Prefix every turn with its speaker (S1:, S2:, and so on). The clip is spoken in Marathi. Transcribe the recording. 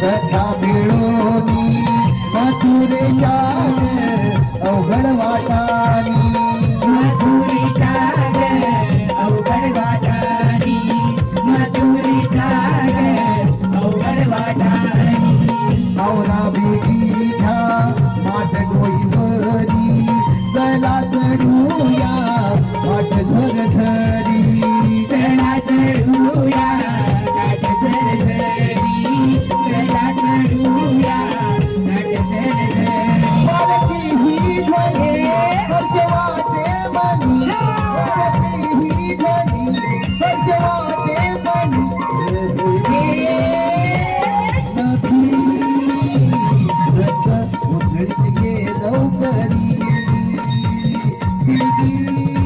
S1: कथा मिळोनी मधुरेच्या अवघड वाटानी.
S2: मधुरेच्या अवघड वाटानी मधुरेच्या अवघड वाटानी.
S1: औरा বিধি